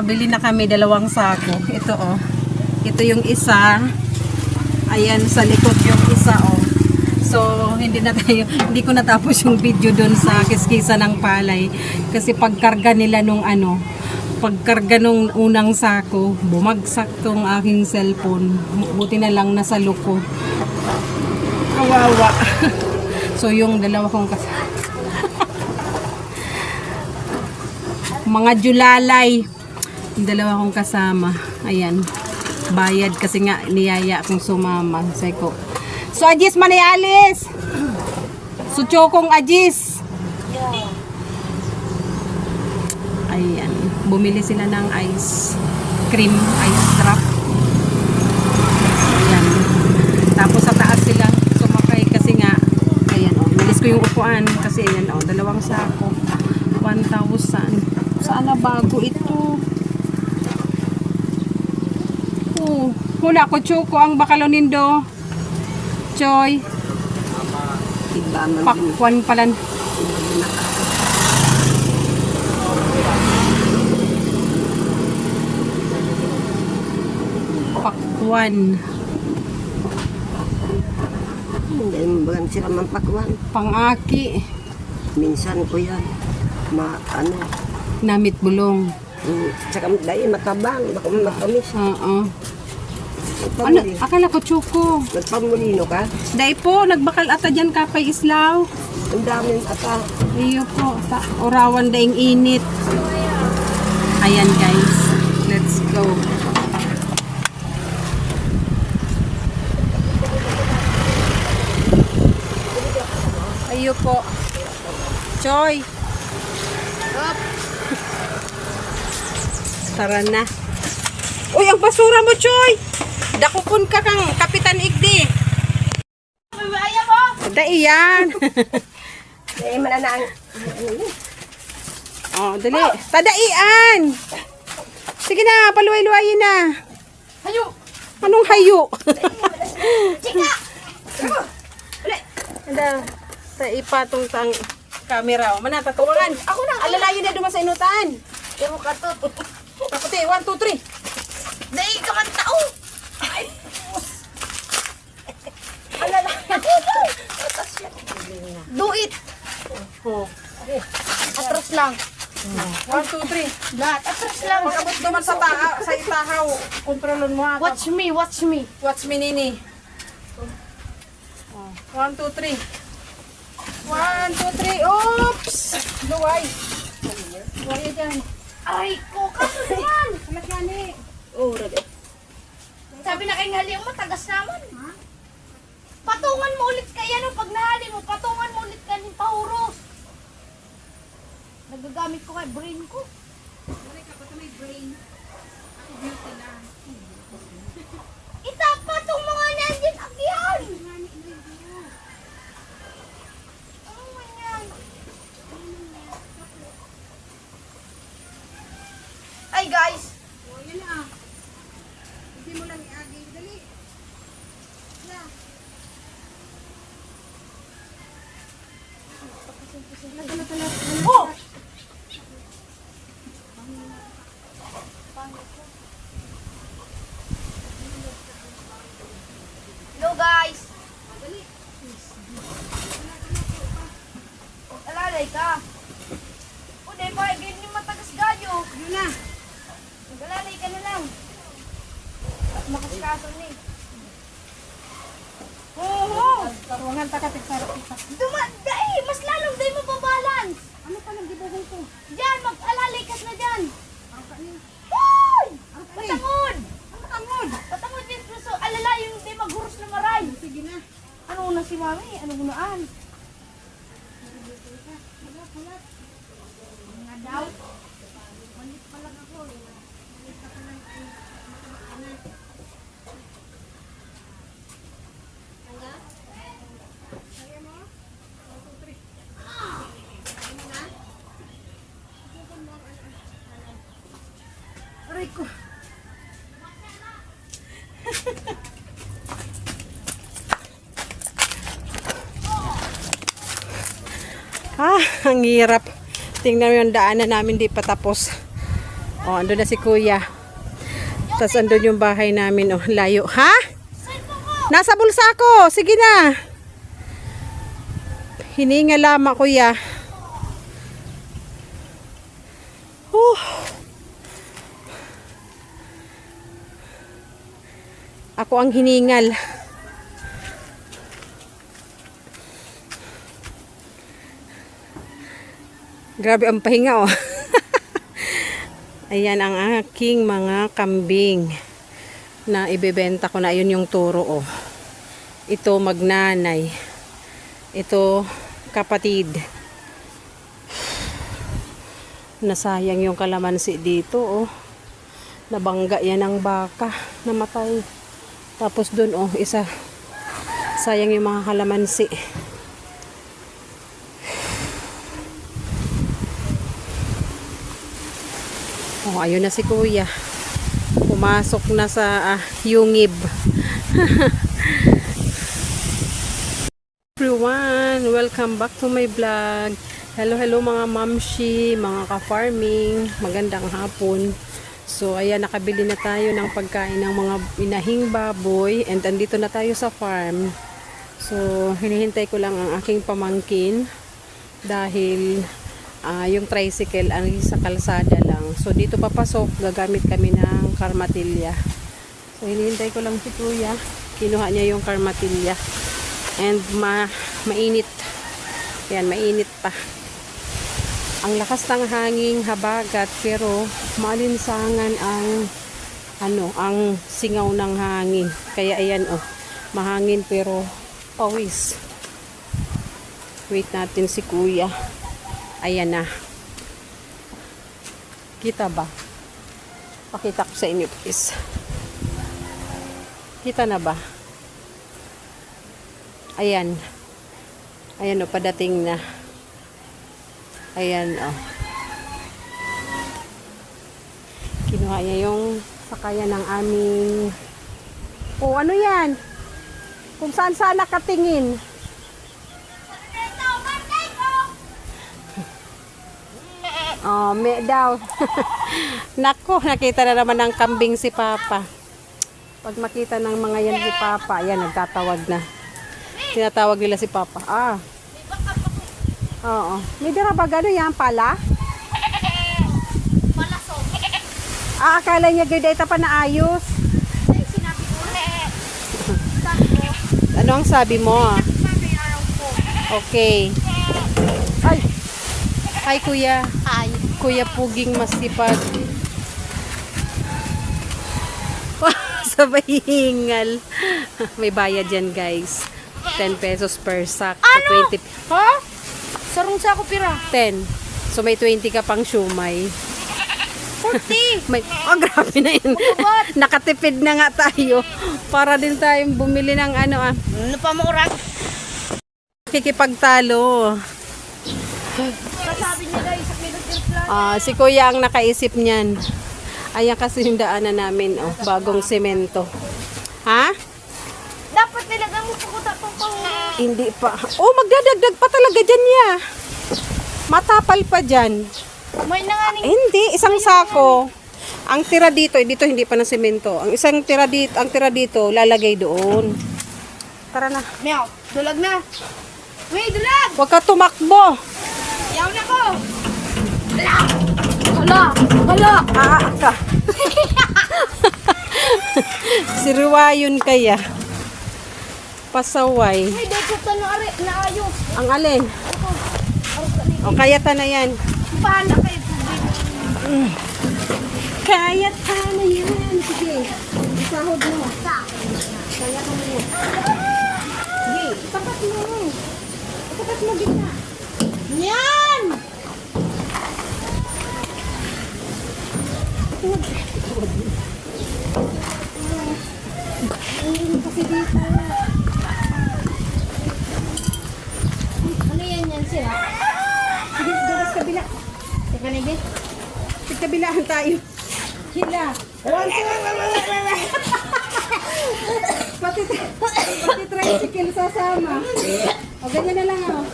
nakabili na kami dalawang sako. Ito oh. Ito yung isa. Ayan sa likod yung isa oh. So, hindi na tayo, hindi ko natapos yung video doon sa kiskisa ng palay. Kasi pagkarga nila nung ano, pagkarga nung unang sako, bumagsak tong aking cellphone. Buti na lang nasa luko. Kawawa. so, yung dalawa kong kasama. mga julalay. Yung dalawa kong kasama. Ayan. Bayad kasi nga niyaya akong sumama. Sabi ko, So, Ajis Manialis! So, Chokong Ajis! Ayan. Bumili sila ng ice cream, ice drop. Ayan. Tapos sa taas sila sumakay kasi nga, ayan o, nilis ko yung upuan kasi ayan o, dalawang sako. 1,000. Sana bago ito. Oh, hula ko Choco ang bakalonindo. Choy. Man. Pakwan pala. Pakwan. Hindi mo ba sila mampakwan? Pangaki. Minsan ko yan. Ma, ano, Namit bulong. Mm, saka dahil matabang, baka matamis. Oo. Ano? Akala ko Choco. Nagpamulino ka? Dahil po, nagbakal ata dyan kapay islaw. Ang daming ata. Iyo po. Ta orawan daing init. Ayan guys. Let's go. Ayo po. Choy. Tara na. Uy, ang basura mo, Choy. Dakupon ka kang Kapitan Igdi. Dai yan. Eh, mananang. Oh, dali. Tadaian. Sige na, paluway-luwayin na. Hayo! Anong hayo? Chika! Ada, sa ipatong tang camera. Mana, tatuwangan. Ako na. Alalayo na duman sa inutan. Mo katot. Kaputi, one, two, three. Dahil ka man tao! Do it! Oh. Atras lang. One, two, three. Lahat. Atras lang. Pagkabot duman sa taa, sa itahaw. Kontrolon mo ha. Watch me, watch me. Watch me, Nini. One, two, three. One, two, three. Oops! Luway. Luway dyan. Ay, ko, kaso naman. Anak yan eh. Oh, rabi. Sabi na kay Ngali, ang matagas naman. Patungan mo ulit kaya no, pag nahali mo, patungan mo ulit kanin pahuros. Nagagamit ko kay brain ko. Itapatong mga nandiyan agyan! Ano man yan? Ay guys! Oh, yun na. Hindi mo lang iagi. Dali. Oh! Hello guys! Alalay ka. O, di ba? Ganyan yung matagas gayo. Yun na. Alalay ka na lang. At makaskasan ni. Oo! Tawangan ta ka tigsarap kita. Dumanda eh! Mas lalong day mo babalance! Ano pa nang gibuhong ko? Diyan! Mag-alalay ka na dyan! Ang kanin. Hoy! Ang kanin. Patangod! Ang tangod. Patangod din so alala yung di maghuros na maray. Sige na. Ano na si mami? Ano gunaan? Mga daw. Malit pa lang ako. Malit pa ang hirap. Tingnan mo yung daanan namin di pa tapos. Oh, andun na si kuya. Tapos andun yung bahay namin. Oh, layo. Ha? Nasa bulsa ko. Sige na. Hininga lamang kuya. Huh. Ako ang hiningal. Grabe ang pahinga oh. Ayan ang aking mga kambing na ibebenta ko na. Ayun yung turo oh. Ito magnanay. Ito kapatid. Nasayang yung kalamansi dito oh. Nabangga yan ang baka. Namatay. Tapos dun oh, isa. Sayang yung mga kalamansi. Ayun na si kuya. Pumasok na sa ah, yungib. Everyone, welcome back to my vlog. Hello, hello mga mamshi, mga ka-farming. Magandang hapon. So, ayan, nakabili na tayo ng pagkain ng mga inahing baboy. And andito na tayo sa farm. So, hinihintay ko lang ang aking pamangkin. Dahil ah, yung tricycle ang sa kalsada lang. So, dito papasok, gagamit kami ng karmatilya. So, hinihintay ko lang si kuya. Kinuha niya yung karmatilya. And ma mainit. Yan, mainit pa. Ang lakas ng hanging habagat pero malinsangan ang ano, ang singaw ng hangin. Kaya ayan oh, mahangin pero pawis. Wait natin si kuya. Ayan na. Kita ba? Pakita ko sa inyo please. Kita na ba? Ayan. Ayan o, padating na. Ayan o. Kinuha niya yung sakayan ng aming... O, ano yan? Kung saan saan nakatingin. Oh, me daw. Nako, nakita na naman ng kambing si Papa. Pag makita ng mga yan si Papa, ayan, nagtatawag na. Tinatawag nila si Papa. Ah. Oo. May dira ba gano'n yan pala? Malasog. Ah, akala niya ita pa na ayos. Ay, sinabi ko. Ano ang sabi mo? ko. Okay. Ay. Hi, kuya. Ay. Kuya Puging Masipag. Sabay hingal. May bayad yan, guys. 10 pesos per sack. Ano? So 20, Ha? Sarong sa ako pira. 10. So may 20 ka pang shumay. 40. May, oh, grabe na yun. What? Nakatipid na nga tayo. Para din tayong bumili ng ano ah. Ano pa mo oras? Kikipagtalo. Kasabi niya guys, sa Ah, si Kuya ang nakaisip niyan. Ayan kasi yung daanan namin, oh, bagong semento. Ha? Dapat nilagang mo ko tapang pahuli. Hindi pa. Oh, magdadagdag pa talaga dyan ya. Matapal pa dyan. May na nga Eh, hindi, isang sako. Ang tira dito, eh, dito hindi pa na semento. Ang isang tira dito, ang tira dito, lalagay doon. Tara na. Meow, dulag na. Uy, dulag! Huwag ka tumakbo. Yaw na ko! Hala! Hala! Hala! Ah, ka. si Riwayon kaya. Pasaway. Uy, dito ka na ari, naayos. Ang alin? O, kaya ta na yan. Pahala kayo. Kaya ta na yan. Sige. Isahod mo. Kaya ka mo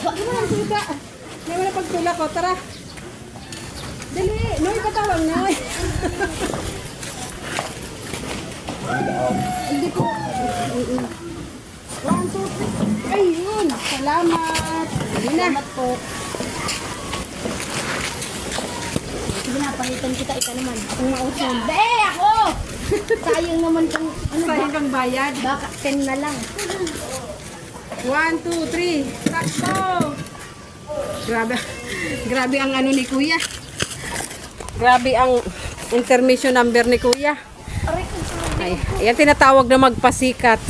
Huwag mo lang tulika. May wala pagtulak ko. Oh, tara. Dali. Noy, patawag na. Hindi po. One, two, three. Ayun. Salamat. Salamat po. Sige na, palitan kita. Ika naman. Kung mausan. Be! Ako! Sayang naman kung ano Sayang kang bayad. Baka 10 na lang. One, two, three. Takbo! Grabe. Grabe ang ano ni Kuya. Grabe ang intermission number ni Kuya. Ay, yan tinatawag na magpasikat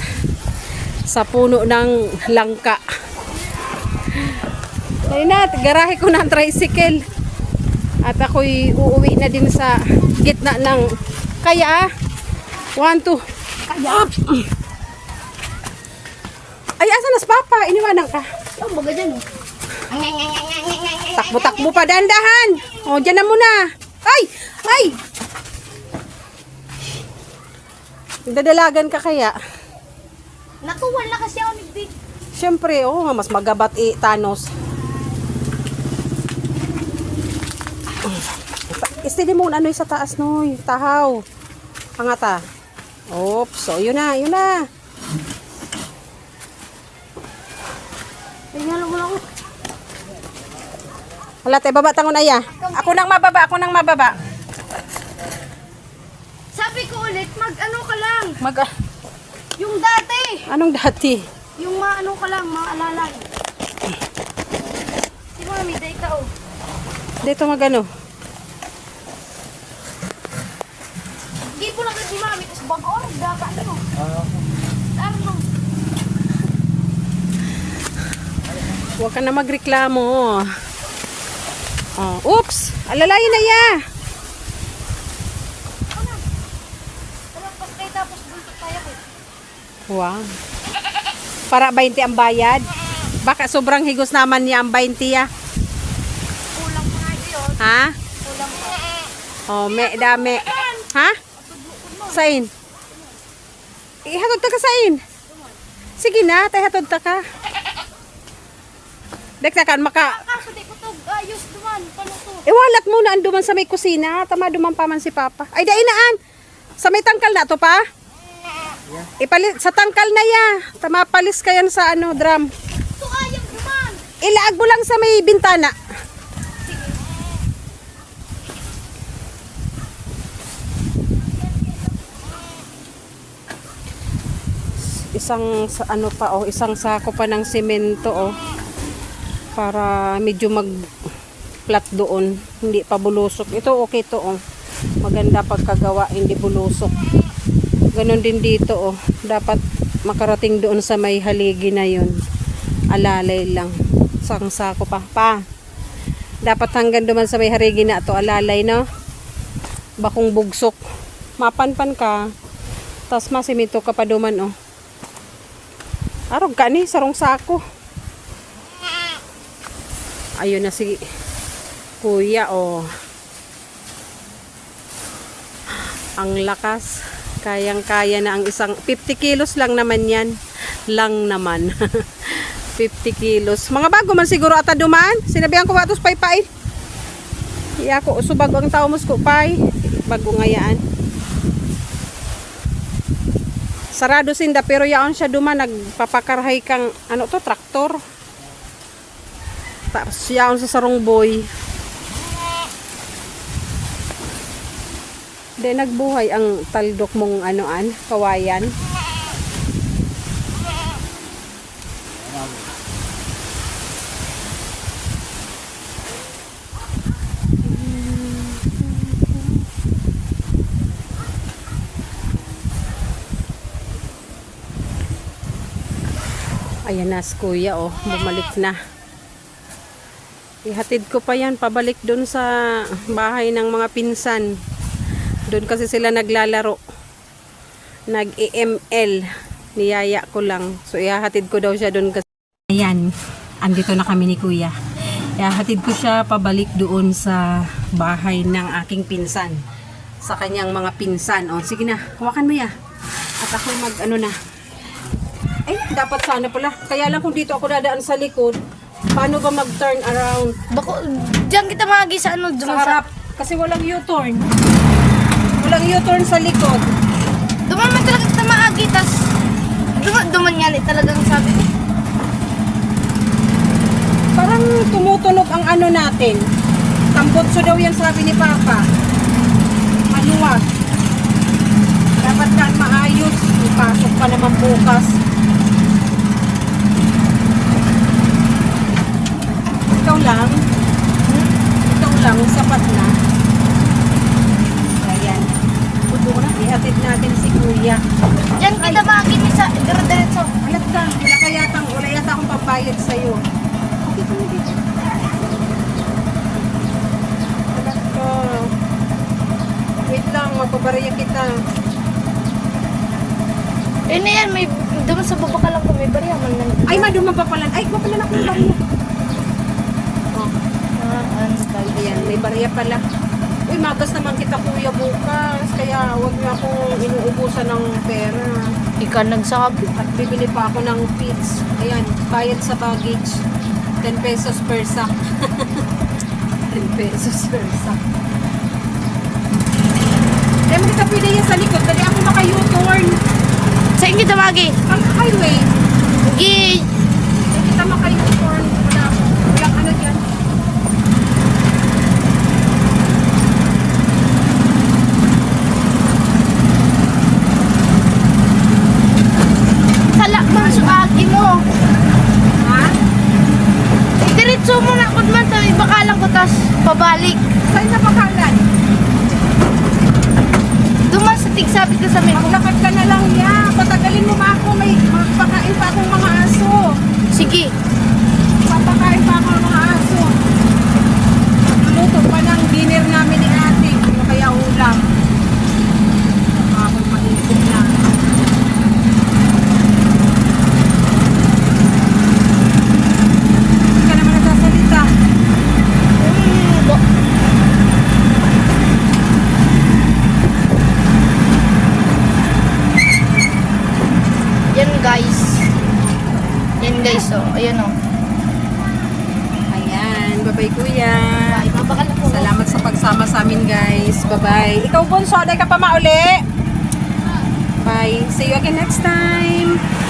sa puno ng langka. Ayun na, garahe ko na ang tricycle. At ako'y uuwi na din sa gitna ng kaya. One, two. Kaya? Ay, asa nas papa? Iniwanan ka. oh, baga dyan. oh. Takbo-takbo pa, dandahan. O, dyan na muna. Ay! Ay! Dadalagan ka kaya? Natuwan na kasi ako ni Big. Siyempre, oh, mas magabat i Thanos. Istili mo ano sa taas noy, tahaw. Angata. Oops, so yun na, yun na. Tingnan mo ako. Wala tayo, baba tangon aya. Ako nang mababa, ako nang mababa. Sabi ko ulit, mag-ano ka lang. Mag, Yung dati. anong dati? Yung maano ka lang, maalala. Si Mami, data oh. Dito magano. Hindi ko lang si Mami, tapos bago oh, daka ano. Ano? Huwag ka na magreklamo. Oh, oops! Alalayan na ya! Tayo ko. Wow. Para 20 ang bayad. Baka sobrang higos naman niya ang 20 ya. Kulang pa yun. Ha? Kulang pa. Oh, me dami. Ha? Sain? Ihatod ta ka sain. Sige na, tay hatod ta ka. Dek maka Kaso di ko to ayos duman. Paano to? Iwalat muna ang duman sa may kusina. Tama duman pa man si Papa. Ay, dainaan. Sa may tangkal na to pa? Ipalit sa tangkal na ya. Tama palis kayan sa ano drum. Ilaag mo lang sa may bintana. Isang sa- ano pa oh, isang sako pa ng semento oh. Para medyo mag flat doon, hindi pa bulusok. Ito okay to oh. Maganda pagkagawa, hindi bulusok. Ganon din dito oh. Dapat makarating doon sa may haligi na yun. Alalay lang. Isang sako pa. Pa. Dapat hanggang duman sa may haligi na to alalay no. Bakong bugsok. Mapanpan ka. Tapos masimito ka pa duman oh. Arog ka ni, sarong sako. Ayun na si Kuya oh. Ang lakas. Kayang-kaya na ang isang 50 kilos lang naman yan. Lang naman. 50 kilos. Mga bago man siguro ata duman. Sinabihan ko watos pay pay. Iya ko subag ang tao mus ko pay. Bago ngayaan. Sarado sinda pero yaon siya duman nagpapakarhay kang ano to traktor. Tapos yaon sa sarong boy. De nagbuhay ang taldok mong anoan, kawayan. Ayan na si kuya oh, bumalik na. Ihatid ko pa yan, pabalik doon sa bahay ng mga pinsan. Doon kasi sila naglalaro. Nag-EML. Niyaya ko lang. So, ihahatid ko daw siya doon kasi. Ayan. Andito na kami ni kuya. Ihahatid ko siya pabalik doon sa bahay ng aking pinsan. Sa kanyang mga pinsan. O, sige na. Hawakan mo ya. At ako mag ano na. Eh, dapat sana pala. Kaya lang kung dito ako dadaan sa likod, paano ba mag-turn around? Bako, diyan kita magi sa ano, Sa duman sa... harap. Kasi walang U-turn. Walang U-turn sa likod. Duman man talaga kita maagi, tas Duman-duman nga ni talagang sabi ko. Parang tumutunog ang ano natin. Tambotso daw yan sabi ni Papa. Maluwag. Dapat kan maayos. Ipasok pa naman bukas. Ikaw lang. Ikaw lang, sapat na. Ayan. Ihatid natin si Kuya. Diyan kita bagay ni sa dire-diretso. Alat ka, wala ka yatang, wala yata akong pambayad sa'yo. Okay, kami dito. Alat ka. Wait lang, magpabariya kita. Eh na yan, may duman sa baba ka lang ko, may bariya man lang. Ay, maduma pa pala. Ay, pa pala na akong bariya. Oh, Ah, ano tayo? ayan, may bariya pala. Uy, magas naman kita kuya bukas. Kaya huwag niyo akong inuubusan ng pera. Di ka nagsabi. At bibili pa ako ng pits. Ayan, bayad sa baggage. 10 pesos per sack. 10 pesos per sack. Kaya mo kita pwede yan sa likod. Dali ako maka-U-turn. Sa inyo tamagi. Ang highway. Gi, Hindi kita maka-U-turn. Sige. Mauli. Bye. See you again next time.